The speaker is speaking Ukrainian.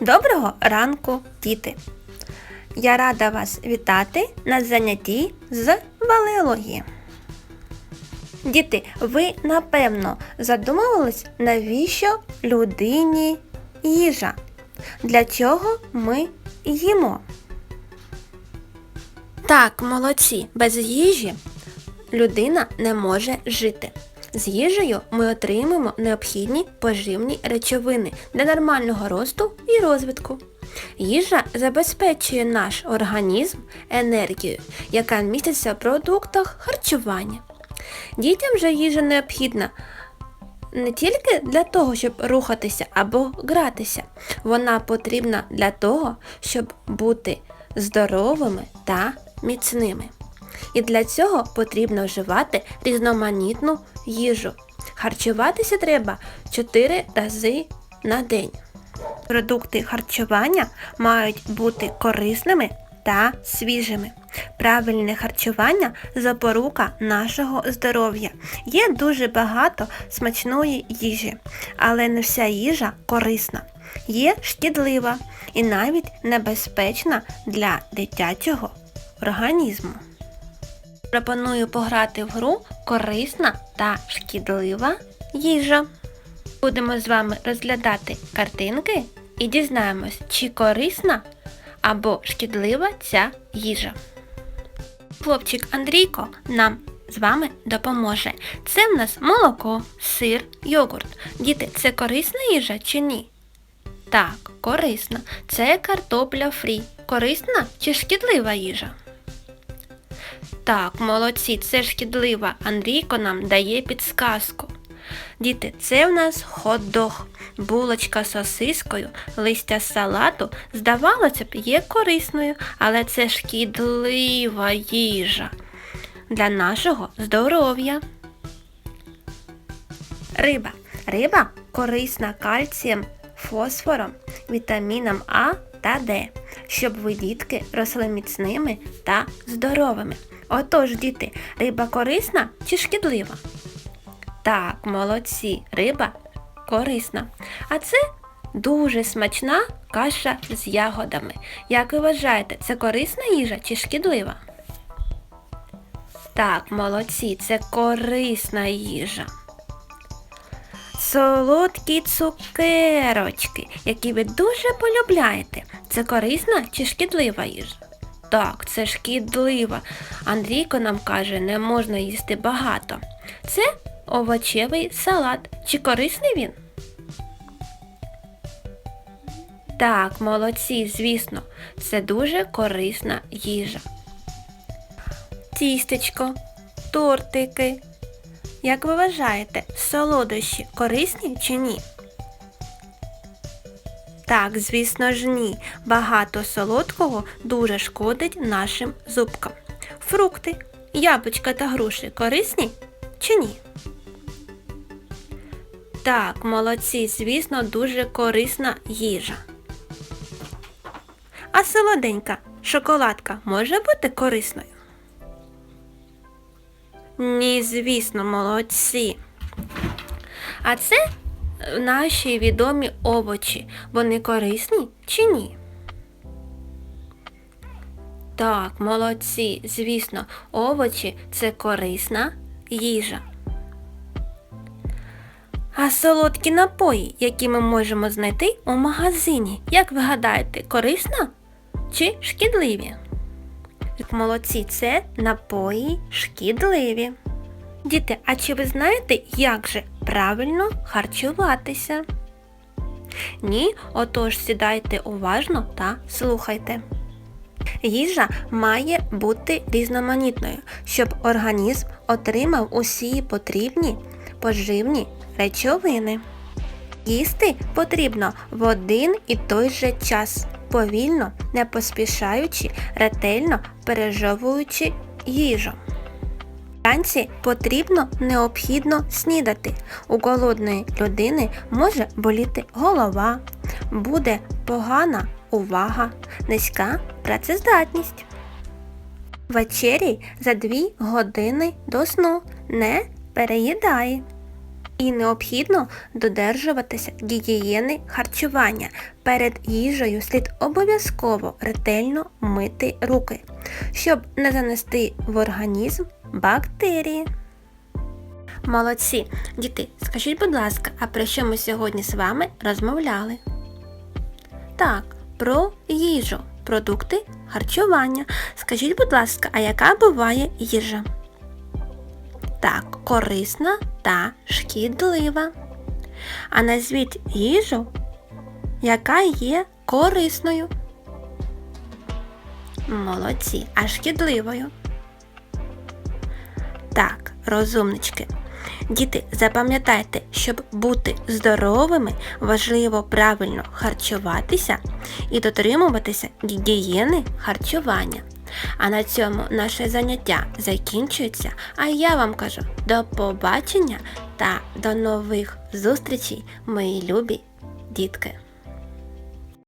Доброго ранку, діти! Я рада вас вітати на занятті з валеології. Діти, ви напевно задумувались, навіщо людині їжа? Для чого ми їмо? Так, молодці, без їжі людина не може жити. З їжею ми отримуємо необхідні поживні речовини для нормального росту і розвитку. Їжа забезпечує наш організм енергією, яка міститься в продуктах харчування. Дітям же їжа необхідна не тільки для того, щоб рухатися або гратися. Вона потрібна для того, щоб бути здоровими та міцними. І для цього потрібно вживати різноманітну їжу. Харчуватися треба 4 рази на день. Продукти харчування мають бути корисними та свіжими. Правильне харчування запорука нашого здоров'я. Є дуже багато смачної їжі, але не вся їжа корисна. Є шкідлива і навіть небезпечна для дитячого організму. Пропоную пограти в гру корисна та шкідлива їжа. Будемо з вами розглядати картинки і дізнаємось, чи корисна або шкідлива ця їжа. Хлопчик Андрійко нам з вами допоможе. Це в нас молоко, сир, йогурт. Діти, це корисна їжа чи ні? Так, корисна. Це картопля фрі. Корисна чи шкідлива їжа? Так, молодці, це шкідлива. Андрійко нам дає підсказку. Діти, це в нас хот-дог. Булочка з сосискою, листя салату, здавалося б, є корисною, але це шкідлива їжа для нашого здоров'я. Риба. Риба корисна кальцієм, фосфором, вітаміном А та Д, щоб ви, дітки, росли міцними та здоровими. Отож, діти, риба корисна чи шкідлива? Так, молодці, риба корисна. А це дуже смачна каша з ягодами. Як ви вважаєте, це корисна їжа чи шкідлива? Так, молодці, це корисна їжа. Солодкі цукерочки, які ви дуже полюбляєте. Це корисна чи шкідлива їжа? Так, це шкідлива. Андрійко нам каже, не можна їсти багато. Це овочевий салат. Чи корисний він? Так, молодці, звісно, це дуже корисна їжа. Тістечко, тортики. Як ви вважаєте, солодощі корисні чи ні? Так, звісно ж ні. Багато солодкого дуже шкодить нашим зубкам. Фрукти, яблучка та груші корисні чи ні? Так, молодці, звісно, дуже корисна їжа. А солоденька шоколадка може бути корисною? Ні, звісно, молодці. А це наші відомі овочі. Вони корисні чи ні? Так, молодці, звісно, овочі це корисна їжа. А солодкі напої, які ми можемо знайти у магазині, як ви гадаєте, корисна чи шкідливі? Молодці, це напої шкідливі. Діти, а чи ви знаєте, як же правильно харчуватися? Ні, отож сідайте уважно та слухайте. Їжа має бути різноманітною, щоб організм отримав усі потрібні поживні речовини. Їсти потрібно в один і той же час, повільно, не поспішаючи, ретельно пережовуючи їжу. Вранці потрібно необхідно снідати. У голодної людини може боліти голова, буде погана увага, низька працездатність. Вечері за 2 години до сну не переїдай. І необхідно додержуватися гігієни харчування. Перед їжею слід обов'язково ретельно мити руки, щоб не занести в організм бактерії. Молодці, діти, скажіть, будь ласка, а про що ми сьогодні з вами розмовляли? Так, про їжу, продукти харчування. Скажіть, будь ласка, а яка буває їжа? Так, корисна та шкідлива. А назвіть їжу, яка є корисною. Молодці, а шкідливою. Так, розумнички. Діти, запам'ятайте, щоб бути здоровими, важливо правильно харчуватися і дотримуватися гігієни харчування. А на цьому наше заняття закінчується. А я вам кажу до побачення та до нових зустрічей, мої любі дітки!